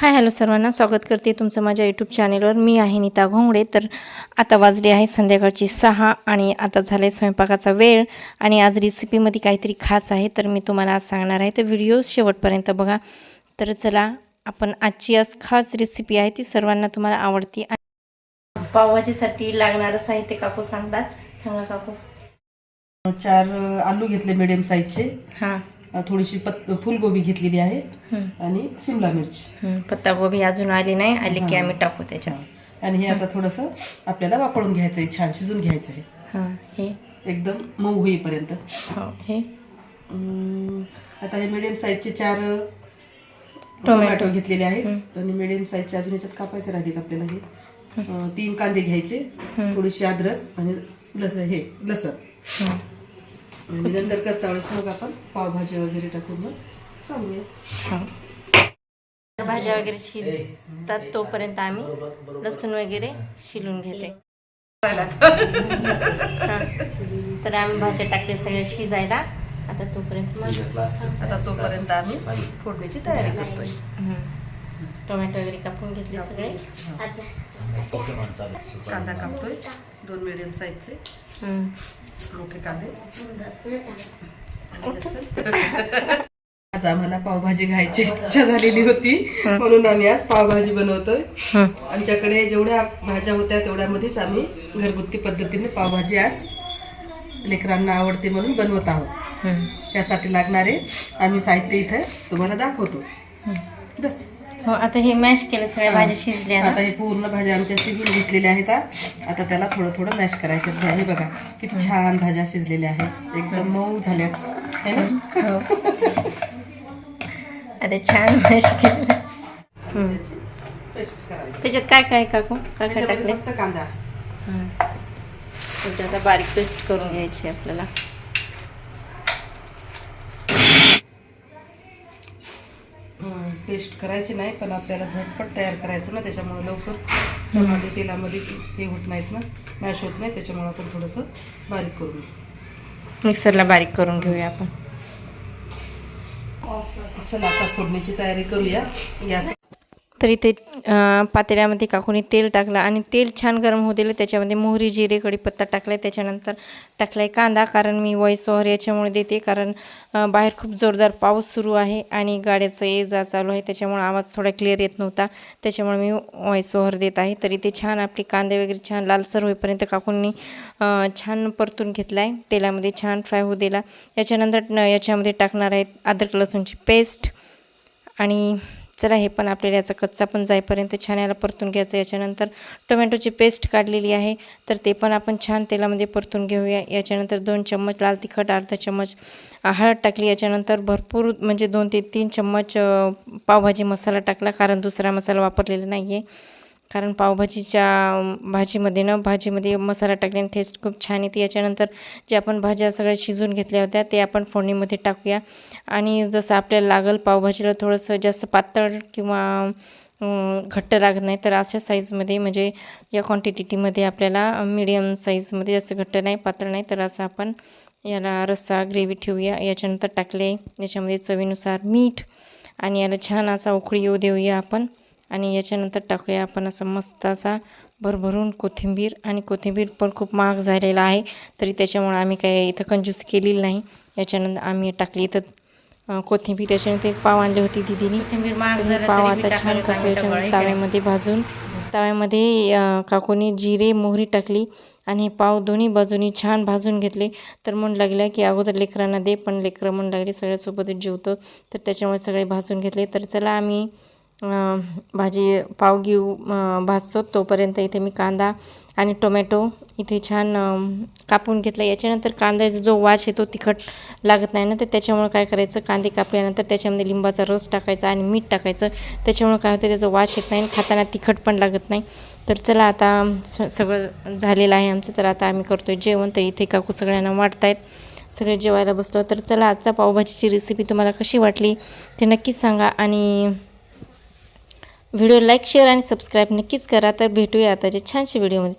Hi hello सर्वांना. स्वागत करते तुमचं माझ्या यूट्यूब चॅनेलवर मी आहे नीता घोंगडे. तर आता वाजली आहे संध्याकाळची सहा आणि आता झालं आहे स्वयंपाकाचा वेळ. आणि आज रेसिपीमध्ये काहीतरी खास आहे तर मी तुम्हाला आज सांगणार आहे. तर व्हिडिओ शेवटपर्यंत बघा. तर चला आपण आजची आज खास रेसिपी आहे ती सर्वांना तुम्हाला आवडती पावभाजीसाठी लागणारं साहित्य काकू सांगतात. सांगा काकू. चार आलू घेतले मिडियम साईजचे हां. थोडीशी पत फुलगोबी घेतलेली आहे आणि सिमला मिरची. हं. पत्तागोबी अजून आली नाही आली की आम्ही टाकू त्याच्यात. आणि हे आता थोडंसं आपल्याला वापरून घ्यायचं आहे छान शिजून घ्यायचं आहे हां हे. एकदम मऊ होईपर्यंत. हो हे. आता हे मिडियम साईजचे चार टोमॅटो. घेतलेले आहेत. आणि मिडियम साईजचे अजून याच्यात कापायचे राहतील आपल्याला हे. तीन कांदे घ्यायचे थोडीशी अद्रक आणि लसण हे लसण. आणि नंतर करता वेळेस मग आपण पावभाजी वगैरे टाकून मग सांगूया हो. भाज्या वगैरे शिजतात तोपर्यंत आम्ही लसूण वगैरे शिलून घेते. तर आम्ही भाज्या टाकले सगळ्या शिजायला आता तोपर्यंत मग आता तोपर्यंत आम्ही फोडणीची तयारी करतोय हं. टोमॅटो वगैरे कापून घेतले सगळे कांदा कापतोय दोन मिडियम साईजचे हं. मोठे कांदे. आज आम्हाला पावभाजी खायची इच्छा झालेली होती. म्हणून आम्ही आज पावभाजी बनवतोय. आमच्याकडे जेवढ्या भाज्या होत्या तेवढ्यामध्येच आम्ही घरगुती पद्धतीने पावभाजी आज लेकरांना आवडते म्हणून बनवत आहोत. त्यासाठी लागणारे आम्ही साहित्य इथे तुम्हाला दाखवतो. बस. हो आता हे मॅश केलं सगळ्या भाज्या शिजल्या ना. आता हे पूर्ण भाज्या आमच्या शिजून घेतलेल्या आहेत हा. आता त्याला थोडं थोडं मॅश करायचे. हे बघा किती छान भाज्या शिजलेल्या आहेत. एकदम मऊ झाल्यात. है ना? हो. आता छान मॅश केलं. पेस्ट करायची. त्याच्यात काय काय काकू? काय काय टाकले फक्त कांदा. हं. त्याची आता बारीक पेस्ट करून घ्यायची आपल्याला. पेस्ट करायची नाही पण आपल्याला झटपट तयार करायचं ना त्याच्यामुळे लवकर टमाटे तेलामध्ये हे होत नाहीत ना मॅश होत नाही त्याच्यामुळे आपण थोडंसं बारीक करून घेऊ. मिक्सरला बारीक करून घेऊया आपण. चला आता फोडणीची तयारी करूया. गॅस तर इथे पातेल्यामध्ये काकूने तेल टाकलं आणि तेल छान गरम होऊ दिलं. त्याच्यामध्ये मोहरी जिरे कढीपत्ता टाकला आहे त्याच्यानंतर टाकला आहे कांदा कारण मी वॉइस ओव्हर याच्यामुळे देते. कारण बाहेर खूप जोरदार पाऊस सुरू आहे आणि गाड्याचं ये जा चालू आहे. त्याच्यामुळे आवाज थोडा क्लिअर येत नव्हता. त्याच्यामुळे मी वॉइस ओव्हर देत आहे. तरी ते छान आपले कांदे वगैरे छान लालसर होईपर्यंत काकूंनी छान परतून घेतला आहे तेलामध्ये छान फ्राय होऊ दिला. याच्यानंतर याच्यामध्ये टाकणार आहेत अद्रक लसूणची पेस्ट आणि चला हे पण आपल्याला याचा कच्चा पण जाईपर्यंत छान याला परतून घ्यायचं. याच्यानंतर टोमॅटोची पेस्ट काढलेली आहे. तर ते पण आपण छान तेलामध्ये परतून घेऊया. याच्यानंतर दोन चम्मच लाल तिखट अर्धा चम्मच हळद टाकली. याच्यानंतर भरपूर म्हणजे दोन ते तीन चम्मच पावभाजी मसाला टाकला. कारण दुसरा मसाला वापरलेला नाही आहे कारण पावभाजीच्या भाजीमध्ये ना भाजीमध्ये मसाला टाकल्याने टेस्ट खूप छान येते. याच्यानंतर जे आपण भाज्या सगळ्या शिजून घेतल्या होत्या ते आपण फोडणीमध्ये टाकूया. आणि जसं आपल्याला लागल पावभाजीला थोडंसं जास्त पातळ किंवा घट्ट लागत नाही तर अशा साईजमध्ये म्हणजे या क्वांटिटीमध्ये आपल्याला मिडियम साईजमध्ये जास्त घट्ट नाही पातळ नाही तर असं आपण याला रस्सा ग्रेव्ही ठेवूया. याच्यानंतर टाकले याच्यामध्ये चवीनुसार मीठ आणि याला छान असा उकळी येऊ देऊया आपण. आणि याच्यानंतर टाकूया आपण असं मस्त असा भरभरून कोथिंबीर. आणि कोथिंबीर पण खूप महाग झालेला आहे तरी त्याच्यामुळे आम्ही काही इथं कंजूस केलेली नाही. याच्यानंतर आम्ही टाकली इथं कोथिंबीर. याच्यानंतर एक पाव आणली होती दिदीने. कोथिंबीर महाग तर पाव आता छान काकू याच्यामध्ये ताव्यामध्ये भाजून. ताव्यामध्ये काकूने जिरे मोहरी टाकली आणि पाव दोन्ही बाजूनी छान भाजून घेतले. तर म्हणू लागल्या की अगोदर लेकरांना दे पण लेकरं म्हणू लागले सगळ्यासोबतच जेवतो. तर त्याच्यामुळे सगळे भाजून घेतले. तर चला आम्ही भाजी पाव घेऊ भाजतो तोपर्यंत इथे मी कांदा आणि टोमॅटो इथे छान कापून घेतला. याच्यानंतर कांद्याचा जो वास येतो तिखट लागत नाही ना तर त्याच्यामुळं काय करायचं? कांदे कापल्यानंतर त्याच्यामध्ये लिंबाचा रस टाकायचा आणि मीठ टाकायचं. त्याच्यामुळं काय होतं त्याचा वास येत नाही आणि खाताना तिखट पण लागत नाही. तर चला आता स सगळं झालेलं आहे आमचं. तर आता आम्ही करतो आहे जेवण. तर इथे काकू सगळ्यांना वाटतायत सगळे जेवायला बसलो. तर चला आजचा पावभाजीची रेसिपी तुम्हाला कशी वाटली ते नक्कीच सांगा. आणि व्हिडिओ लाईक शेअर आणि सबस्क्राईब नक्कीच करा. तर भेटूया आताच्या छानशा व्हिडिओमध्ये. तो